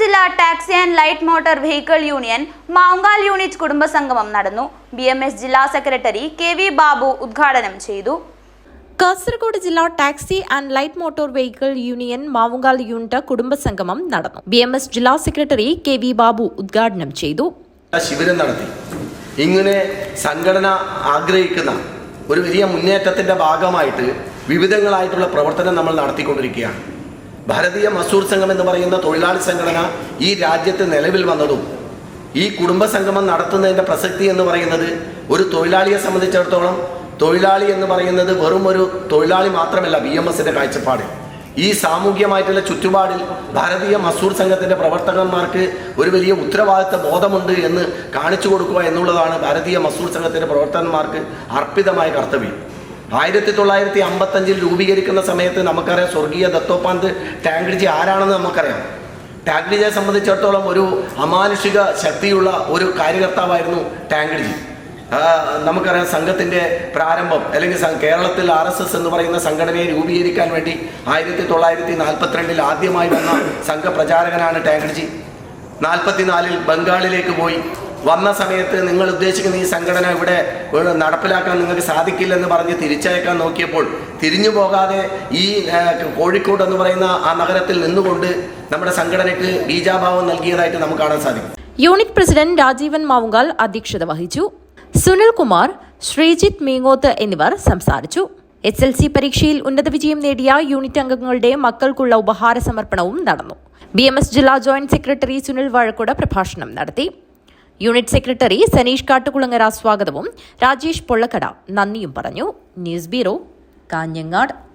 ജില്ലാ taxi and light motor vehicle union Mankal unit കുടുംബസംഗമം നടന്നു. B M S ജില്ലാ secretary K V Babu ഉദ്ഘാടനം ചെയ്തു. കാസർഗോഡ് ജില്ലാ taxi and light motor vehicle union Mavungal unit കുടുംബസംഗമം നടന്നു. B M S ജില്ലാ secretary K V Babu ഉദ്ഘാടനം ചെയ്തു. ശിബിരം നടത്തി. ഇങ്ങനെ സംഘടന ആഗ്രഹിക്കുന്ന ഒരു വലിയ മുന്നേറ്റത്തിന്റെ ഭാഗമായിട്ട് വിവിധങ്ങളായിട്ടുള്ള പ്രവർത്തനം നമ്മൾ നടത്തിക്കൊണ്ടിരിക്കുകയാണ്. ഭാരതീയ മസൂർ സംഘം എന്ന് പറയുന്ന തൊഴിലാളി സംഘടന ഈ രാജ്യത്ത് നിലവിൽ വന്നതും ഈ കുടുംബ സംഗമം നടത്തുന്നതിന്റെ പ്രസക്തി എന്ന് പറയുന്നത് ഒരു തൊഴിലാളിയെ സംബന്ധിച്ചിടത്തോളം തൊഴിലാളി എന്ന് പറയുന്നത് വെറും ഒരു തൊഴിലാളി മാത്രമല്ല ബി എം എസിന്റെ കാഴ്ചപ്പാട്. ഈ സാമൂഹ്യമായിട്ടുള്ള ചുറ്റുപാടിൽ ഭാരതീയ മസൂർ സംഘത്തിന്റെ പ്രവർത്തകന്മാർക്ക് ഒരു വലിയ ഉത്തരവാദിത്ത ബോധമുണ്ട് എന്ന് കാണിച്ചു കൊടുക്കുക എന്നുള്ളതാണ് ഭാരതീയ മസൂർ സംഘത്തിന്റെ പ്രവർത്തകന്മാർക്ക് അർപ്പിതമായ കർത്തവ്യം. ആയിരത്തി തൊള്ളായിരത്തി അമ്പത്തഞ്ചിൽ രൂപീകരിക്കുന്ന സമയത്ത് നമുക്കറിയാം സ്വർഗീയ ദത്തോപാന്ത് ടാങ്കിഡ്ജി ആരാണെന്ന് നമുക്കറിയാം. ടാങ്കിഡിജിയെ സംബന്ധിച്ചിടത്തോളം ഒരു അമാനുഷിക ശക്തിയുള്ള ഒരു കാര്യകർത്താവായിരുന്നു ടാങ്കിഡ്ജി നമുക്കറിയാം സംഘത്തിന്റെ പ്രാരംഭം അല്ലെങ്കിൽ കേരളത്തിൽ ആർ എസ് എസ് എന്ന് പറയുന്ന സംഘടനയെ രൂപീകരിക്കാൻ വേണ്ടി ആയിരത്തി തൊള്ളായിരത്തി നാൽപ്പത്തിരണ്ടിൽ ആദ്യമായി വന്ന സംഘപ്രചാരകനാണ് ടാങ്കിഡ്ജി നാൽപ്പത്തിനാലിൽ ബംഗാളിലേക്ക് പോയി. വന്ന സമയത്ത് നിങ്ങൾ ഉദ്ദേശിക്കുന്ന ഈ സംഘടന ഇവിടെ നടപ്പിലാക്കാൻ നിങ്ങൾക്ക് സാധിക്കില്ലെന്ന് പറഞ്ഞ് തിരിച്ചയക്കാൻ നോക്കിയപ്പോൾ തിരിഞ്ഞു പോകാതെ ഈ കോഴിക്കോട് എന്ന് പറയുന്ന ആ നഗരത്തിൽ നിന്നുകൊണ്ട് നമ്മുടെ സംഘടനയ്ക്ക് ബീജാഭാവം നൽകിയതായിട്ട് നമുക്ക് കാണാൻ സാധിക്കും. യൂണിറ്റ് പ്രസിഡന്റ് രാജീവൻ മാവുങ്കാൽ അധ്യക്ഷത വഹിച്ചു. സുനിൽ സുനിൽകുമാർ ശ്രീജിത്ത് മീങ്ങോത്ത് എന്നിവർ സംസാരിച്ചു. എസ് എൽ സി പരീക്ഷയിൽ ഉന്നത വിജയം നേടിയ യൂണിറ്റ് അംഗങ്ങളുടെ മക്കൾക്കുള്ള ഉപഹാര സമർപ്പണവും നടന്നു. ബി എം എസ് ജില്ലാ ജോയിന്റ് സെക്രട്ടറി സുനിൽ വാഴക്കുട പ്രഭാഷണം നടത്തി. യൂണിറ്റ് സെക്രട്ടറി സനീഷ് കാട്ടുകുളങ്ങര സ്വാഗതവും. രാജേഷ് പൊള്ളക്കട നന്ദിയും പറഞ്ഞു. News bureau Kanhangad.